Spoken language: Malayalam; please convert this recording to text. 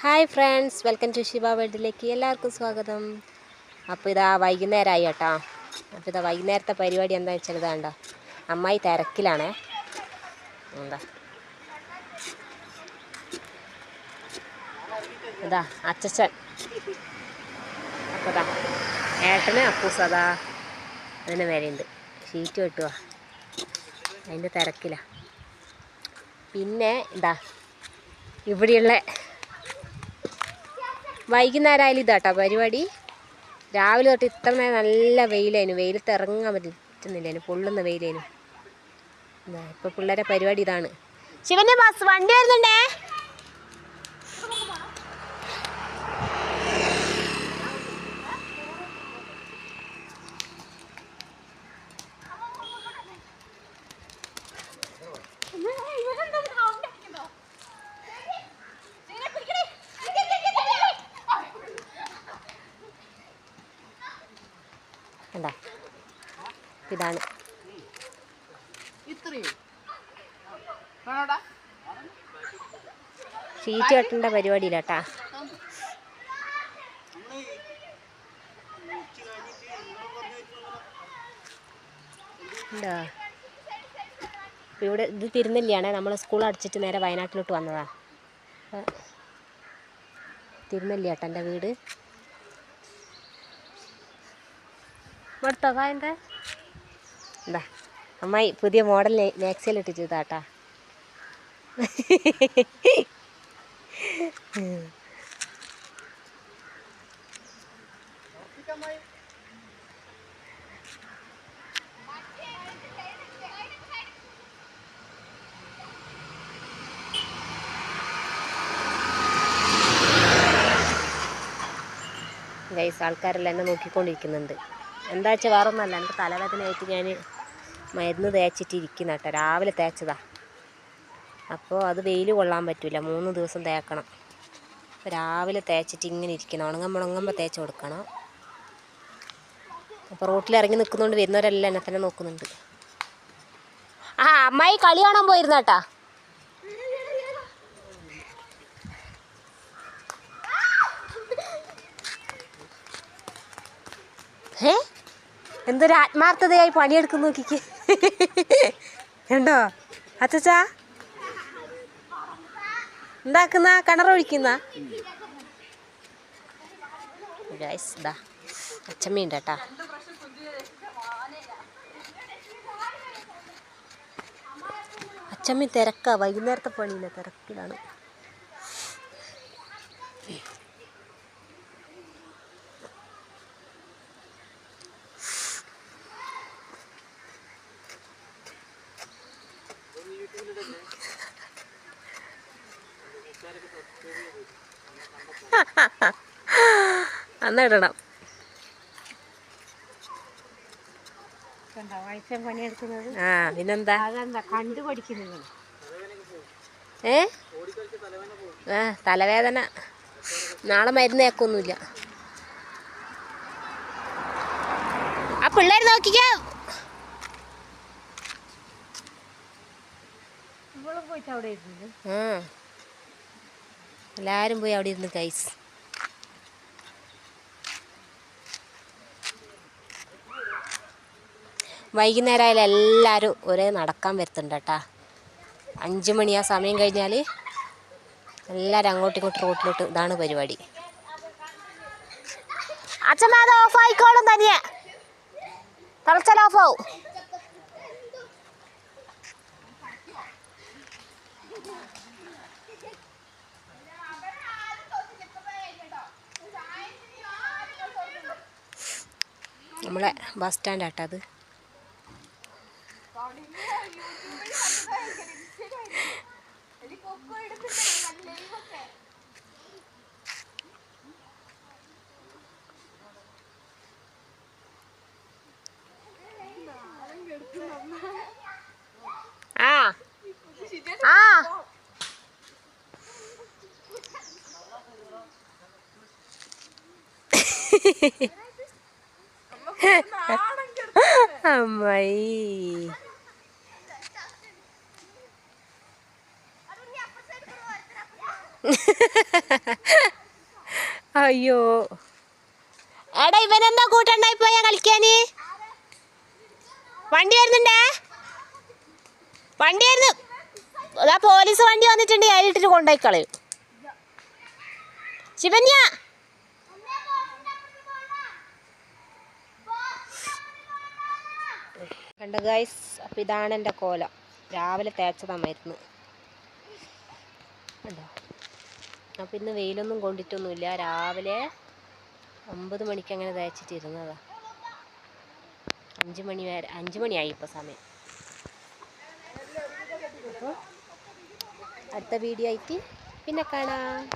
Hi friends welcome to Shiva വേൾഡിലേക്ക് എല്ലാവർക്കും സ്വാഗതം. അപ്പോൾ ഇതാ വൈകുന്നേരമായി കേട്ടോ. അപ്പോൾ ഇതാ വൈകുന്നേരത്തെ പരിപാടി എന്താ വെച്ചാൽ ഇതാണ്ടോ അമ്മായി തിരക്കിലാണേ. എന്താ? ഇതാ അച്ചച്ചൻ. അപ്പോൾ ഏട്ടന് അപ്പൂസ് അതാ അതിന് വരെയുണ്ട് ഷീറ്റ് കിട്ടുക അതിന്റെ തിരക്കിലാണ് പിന്നെ ഇതാ ഇവിടെയുള്ള വൈകുന്നേരം ആയാലും ഇതാട്ടോ പരിപാടി. രാവിലെ തൊട്ട് ഇത്ര നേരം നല്ല വെയിലായിരുന്നു. വെയിലത്ത് ഇറങ്ങാൻ പറ്റുന്നില്ലേനു പൊള്ളുന്ന വെയിലേനു എന്താ ഇപ്പൊ പിള്ളേരെ പരിപാടി ഇതാണ്. ശിവന്റെ ബസ് വണ്ടി വരുന്നുണ്ടേ? എന്താ ഇതാണ്. ഷീറ്റ് കെട്ടേണ്ട പരിപാടിയില്ലാട്ടാ എന്താ ഇവിടെ ഇത് തിരുനെല്ലിയാണ്. നമ്മൾ സ്കൂൾ അടച്ചിട്ട് നേരെ വയനാട്ടിലോട്ട് വന്നതാണ് തിരുനെല്ലിയാട്ടാ എന്റെ വീട്. ഇവിടുത്തെ കായന്റെ എന്താ അമ്മായി പുതിയ മോഡൽ മാക്സിയിൽ ഇട്ടിട്ട് ഇതാട്ടാ ഗൈസ് ആൾക്കാരെല്ലാം എന്നെ നോക്കിക്കൊണ്ടിരിക്കുന്നുണ്ട്. എന്താ വെച്ചാൽ വേറെ ഒന്നല്ല എനിക്ക് തലവേദനയായിട്ട് ഞാൻ മരുന്ന് തേച്ചിട്ട് ഇരിക്കുന്ന കേട്ടോ. രാവിലെ തേച്ചതാ. അപ്പോൾ അത് വെയിൽ കൊള്ളാൻ പറ്റില്ല മൂന്ന് ദിവസം തേക്കണം. അപ്പോൾ രാവിലെ തേച്ചിട്ട് ഇങ്ങനെ ഇരിക്കണം. ഉണങ്ങുമ്പോൾ ഉണങ്ങുമ്പോൾ തേച്ച് കൊടുക്കണം. അപ്പോൾ റോട്ടിൽ ഇറങ്ങി നിൽക്കുന്നതുകൊണ്ട് വരുന്നവരെല്ലാം എന്നെ തന്നെ നോക്കുന്നുണ്ട്. ആ അമ്മായി കളി കാണാൻ പോയിരുന്ന കേട്ടാ ഏ എന്തൊരു ആത്മാർത്ഥതയായി പണിയെടുക്കുന്നു നോക്കിക്ക്. ഉണ്ടോ അച്ചച്ചാ. എന്താക്കുന്ന? കിണറൊഴിക്കുന്ന ഇതാ അച്ചമ്മയുണ്ട് അച്ചമ്മ തിരക്കാ. വൈകുന്നേരത്തെ പണിയില്ല? തിരക്കിലാണ്. അന്ന് ഇടണം. ആ പിന്നെന്താ? ഏ? ആ തലവേദന. നാളെ മരുന്ന് കേക്കൊന്നുമില്ല ആ പിള്ളേർ നോക്കിക്കോ. പോയിട്ട് അവിടെ ഇരുന്നത് ആ. എല്ലാവരും പോയി അവിടെ ഇരുന്ന് കൈസ് വൈകുന്നേരം ആയാലും എല്ലാവരും ഒരേ നടക്കാൻ വരുത്തുണ്ട് കേട്ടാ. അഞ്ച് മണി ആ സമയം കഴിഞ്ഞാൽ എല്ലാവരും അങ്ങോട്ടും ഇങ്ങോട്ടും റോട്ടിലോട്ട് ഇതാണ് പരിപാടി. അച്ഛൻ ഓഫ് ആയിക്കോളും തനിയെ. തളച്ചാൽ ഓഫ് ആവും. നമ്മളെ ബസ് സ്റ്റാൻഡ് ആട്ടോ അത്. ആ. ആ. അമ്മായി. അയ്യോ. എടാ ഇവനെന്താ കൂട്ടണ്ടായി പോയാ കളിക്കാന്? വണ്ടി വരുന്നുണ്ടേ? വണ്ടി വരുന്നു. അതാ പോലീസ് വണ്ടി വന്നിട്ടുണ്ട് അതിലിട്ടിട്ട് കൊണ്ടുപോയി കളയും. ശിവന്യ കണ്ട ഗൈസ് അപ്പം ഇതാണ് എന്റെ കോല. രാവിലെ തേച്ചതാ മരുന്ന്. കണ്ടോ? അപ്പം ഇന്ന് വെയിലൊന്നും കൊണ്ടിട്ടൊന്നുമില്ല. രാവിലെ ഒമ്പത് മണിക്ക് അങ്ങനെ തേച്ചിട്ടിരുന്നതാ. അഞ്ച് മണി വരെ അഞ്ച് മണിയായി ഇപ്പോൾ സമയം. അപ്പോൾ അടുത്ത വീഡിയോ ആയിട്ട് പിന്നെ കാണാം.